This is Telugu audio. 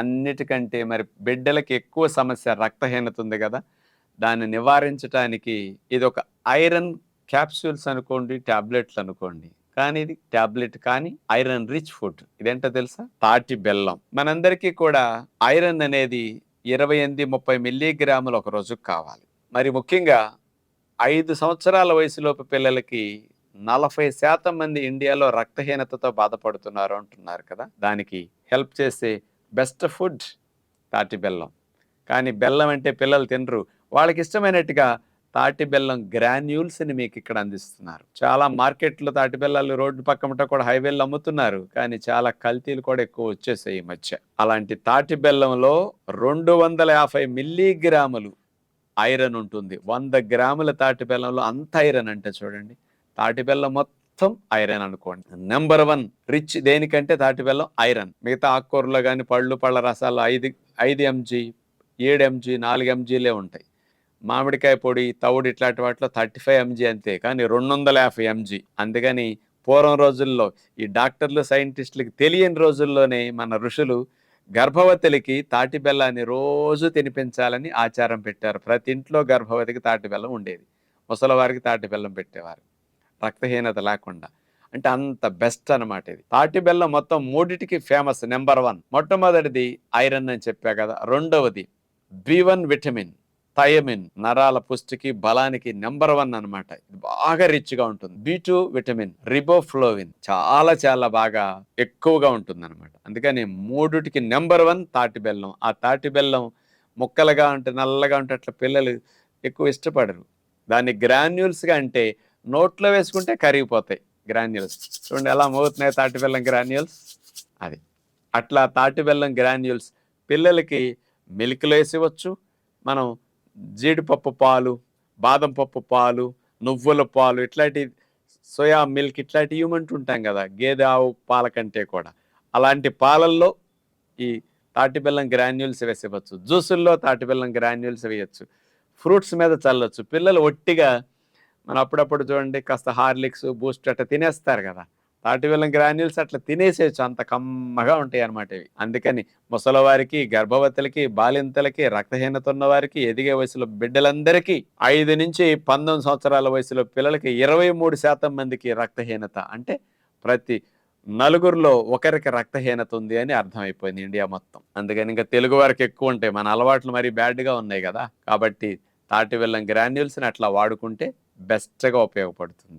అన్నిటికంటే మరి బిడ్డలకి ఎక్కువ సమస్య రక్తహీనత ఉంది కదా. దాన్ని నివారించడానికి ఇది ఒక ఐరన్ క్యాప్సూల్స్ అనుకోండి ట్యాబ్లెట్లు అనుకోండి. కానీ ఇది ట్యాబ్లెట్ కానీ ఐరన్ రిచ్ ఫుడ్. ఇదేంటో తెలుసా? తాటి బెల్లం. మనందరికీ కూడా ఐరన్ అనేది ఇరవై ఎనిమిది ముప్పై మిల్లీగ్రాములు ఒక రోజుకు కావాలి. మరి ముఖ్యంగా ఐదు సంవత్సరాల వయసులోపు పిల్లలకి నలభై శాతం మంది ఇండియాలో రక్తహీనతతో బాధపడుతున్నారు అంటున్నారు కదా. దానికి హెల్ప్ చేసే బెస్ట్ ఫుడ్ తాటి బెల్లం. కానీ బెల్లం అంటే పిల్లలు తినరు. వాళ్ళకి ఇష్టమైనట్టుగా తాటి బెల్లం గ్రాన్యూల్స్ని మీకు ఇక్కడ అందిస్తున్నారు. చాలా మార్కెట్లో తాటి బెల్లాలు రోడ్డు పక్కమట కూడా హైవేలు అమ్ముతున్నారు. కానీ చాలా కల్తీలు కూడా ఎక్కువ వచ్చేసాయి ఈ మధ్య. అలాంటి తాటి బెల్లంలో రెండు వందల యాభై మిల్లీగ్రాములు ఐరన్ ఉంటుంది. వంద గ్రాముల తాటి బెల్లంలో అంత ఐరన్ అంటే చూడండి. తాటి బెల్లం మొత్తం మొత్తం ఐరన్ అనుకోండి. నెంబర్ వన్ రిచ్ దేనికంటే తాటి బెల్లం? ఐరన్. మిగతా ఆకుకూరలో కానీ పళ్ళు పళ్ళ రసాలు ఐదు ఐదు ఎంజీ ఏడు ఎంజీ నాలుగు ఎంజీలే ఉంటాయి. మామిడికాయ పొడి తవుడు ఇట్లాంటి వాటిలో థర్టీ ఫైవ్ ఎంజీ అంతే. కానీ రెండు వందల యాభై ఎంజీ. అందుకని పూర్వం రోజుల్లో ఈ డాక్టర్లు సైంటిస్టులకి తెలియని రోజుల్లోనే మన ఋషులు గర్భవతులకి తాటి బెల్లాన్ని రోజు తినిపించాలని ఆచారం పెట్టారు. ప్రతి ఇంట్లో గర్భవతికి తాటి బెల్లం ఉండేది. ముసలివారికి తాటి బెల్లం పెట్టేవారు. రక్తహీనత లేకుండా. అంటే అంత బెస్ట్ అనమాట ఇది. తాటి బెల్లం మొత్తం మూడిటికి ఫేమస్ నెంబర్ వన్. మొట్టమొదటిది ఐరన్ అని చెప్పా కదా. రెండవది బి వన్ విటమిన్ థయమిన్ నరాల పుష్టికి బలానికి నెంబర్ వన్ అనమాట ఇది బాగా రిచ్గా ఉంటుంది. బి టూ విటమిన్ రిబోఫ్లోవిన్ చాలా చాలా బాగా ఎక్కువగా ఉంటుంది అనమాట అందుకని మూడుటికి నెంబర్ వన్ తాటి బెల్లం. ఆ తాటి బెల్లం ముక్కలుగా ఉంటే నల్లగా ఉంటే అట్లా పిల్లలు ఎక్కువ ఇష్టపడరు. దాన్ని గ్రాన్యూల్స్గా అంటే నోట్లో వేసుకుంటే కరిగిపోతాయి గ్రాన్యూల్స్. చూడండి ఎలా మోగుతున్నాయి తాటి బెల్లం గ్రాన్యూల్స్? అది. అట్లా తాటి బెల్లం గ్రాన్యూల్స్ పిల్లలకి మిల్క్లో వేసివచ్చు మనం జీడిపప్పు పాలు బాదం పప్పు పాలు నువ్వుల పాలు ఇట్లాంటి సోయా మిల్క్ ఇట్లాంటివి ఇవ్వమంటుంటాం కదా గేదె ఆవు పాల కంటే కూడా. అలాంటి పాలల్లో ఈ తాటి బెల్లం గ్రాన్యూల్స్ వేసేవచ్చు జ్యూసుల్లో తాటి బెల్లం గ్రాన్యూల్స్ వేయచ్చు. ఫ్రూట్స్ మీద చల్లొచ్చు. పిల్లలు ఒట్టిగా మనం అప్పుడప్పుడు చూడండి కాస్త హార్లిక్స్ బూస్ట్ అట్లా తినేస్తారు కదా. తాటి బెల్లం గ్రాన్యూల్స్ అట్లా తినేసేయచ్చు. అంత కమ్మగా ఉంటాయి అన్నమాట ఇవి. అందుకని ముసలివారికి గర్భవతులకి బాలింతలకి రక్తహీనత ఉన్న వారికి ఎదిగే వయసులో బిడ్డలందరికీ ఐదు నుంచి పంతొమ్మిది సంవత్సరాల వయసులో పిల్లలకి ఇరవై మూడు శాతం మందికి రక్తహీనత. అంటే ప్రతి నలుగురిలో ఒకరికి రక్తహీనత ఉంది అని అర్థమైపోయింది ఇండియా మొత్తం. అందుకని ఇంకా తెలుగు వారికి ఎక్కువ ఉంటాయి. మన అలవాట్లు మరీ బ్యాడ్గా ఉన్నాయి కదా. కాబట్టి తాటి బెల్లం గ్రాన్యూల్స్ని అట్లా వాడుకుంటే బెస్ట్గా ఉపయోగపడుతుంది.